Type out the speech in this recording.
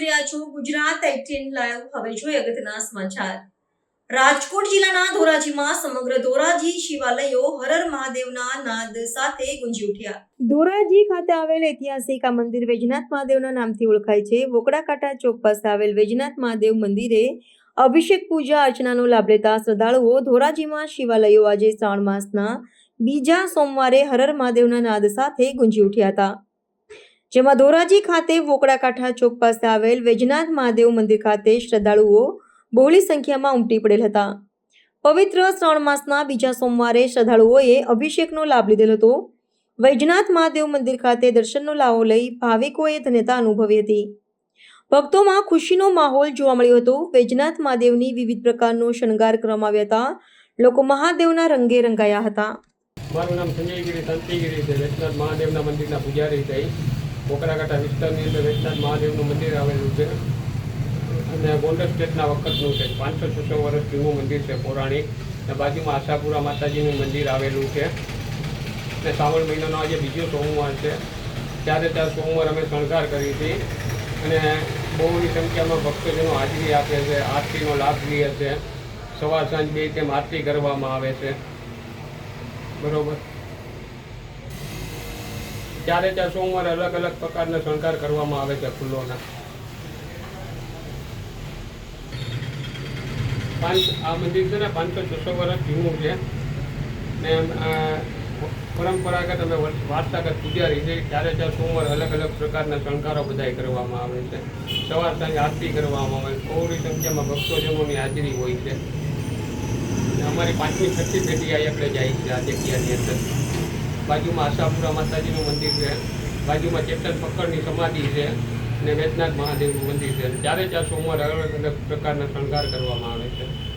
છો. Gujarat eighteen live. હવે જોઈએ અગત્યના સમાચાર. રાજકોટ જિલ્લાના ધોરાજીમાં સમગ્ર ધોરાજી શિવાલયો હરર મહાદેવના નાદ સાથે ગુંજી ઉઠ્યા. ધોરાજી ખાતે આવેલ ઐતિહાસિક આ મંદિર વૈજનાથ મહાદેવના નામથી ઓળખાય છે. વોકડાકાંઠા ચોક પાસે આવેલ વૈજનાથ મહાદેવ મંદિરે અભિષેક પૂજા અર્ચનાનો લાભ લેતા શ્રદ્ધાળુઓ ધોરાજીમાં શિવાલયો આજે શ્રાવણ માસના બીજા સોમવારે હરર મહાદેવના નાદ સાથે ગુંજી ઉઠ્યા હતા. જેમાં ધોરાજી ખાતે વોકડાકાંઠા ચોક પાસે આવેલ વૈજનાથ મહાદેવ મંદિર ખાતે શ્રદ્ધાળુઓ બહોળી સંખ્યામાં ઉમટી પડેલ હતા. પવિત્ર શ્રાવણ માસના બીજા સોમવારે શ્રદ્ધાળુઓએ અભિષેકનો લાભ લીધેલ હતો. વૈજનાથ મહાદેવ મંદિર ખાતે દર્શનનો લાવો લઈ ભાવિકોએ ધન્યતા અનુભવી હતી. ભક્તોમાં ખુશીનો માહોલ જોવા મળ્યો હતો. વૈજનાથ મહાદેવની વિવિધ પ્રકારનો શણગાર કરવામાં આવ્યા હતા. લોકો મહાદેવના રંગે રંગાયા હતા. મારું નામ સંજયગીરી શાંતિગીરી છે. વૈષ્ણવ મહાદેવના મંદિરના પૂજારી થઈ કોકરાકાંઠા વિસ્તારની અંદર વૈષ્ણવ મહાદેવનું મંદિર આવેલું છે. અને ગોંડલ સ્ટેટના વખતનું છે. પાંચસો છસો વર્ષ જૂનું મંદિર છે, પૌરાણિક. અને બાજુમાં આશાપુરા માતાજીનું મંદિર આવેલું છે. અને શ્રાવણ મહિનાનો આજે બીજો સોમવાર છે. ત્યારે ત્યાં સોમવાર અમે શણગાર કરી હતી. અને બહુની સંખ્યામાં ભક્તજનો હાજરી આપે છે, આરતીનો લાભ લે છે. સવાર સાંજ બે તેમ આરતી કરવામાં આવે છે. બરોબર. ચારે ચાર સોમવારે અલગ અલગ પ્રકારના શણગાર કરવામાં આવે છે ફૂલોના. પાંચ, આ મંદિર છે ને પાંચસો છસો વર્ષ જૂનું છે. ને પરંપરાગત અમે વાર્તાગત પૂજારી છે. ચારે ચાર સોમવાર અલગ અલગ પ્રકારના શણગારો બધાય કરવામાં આવે છે. સવાર સાંજ આરતી કરવામાં આવે છે. બહુની સંખ્યામાં ભક્તોજનોની હાજરી હોય છે. અમારી પાંચમી છઠ્ઠી પેઢી આ એકડે જાય છે, આ જગ્યાની અંદર. બાજુમાં આશાપુરા માતાજીનું મંદિર છે. બાજુમાં ચેતન પક્કડની સમાધિ છે અને વેદનાથ મહાદેવનું મંદિર છે. ચારે ચાર સોમવાર અલગ અલગ પ્રકારના શણગાર કરવામાં આવે છે.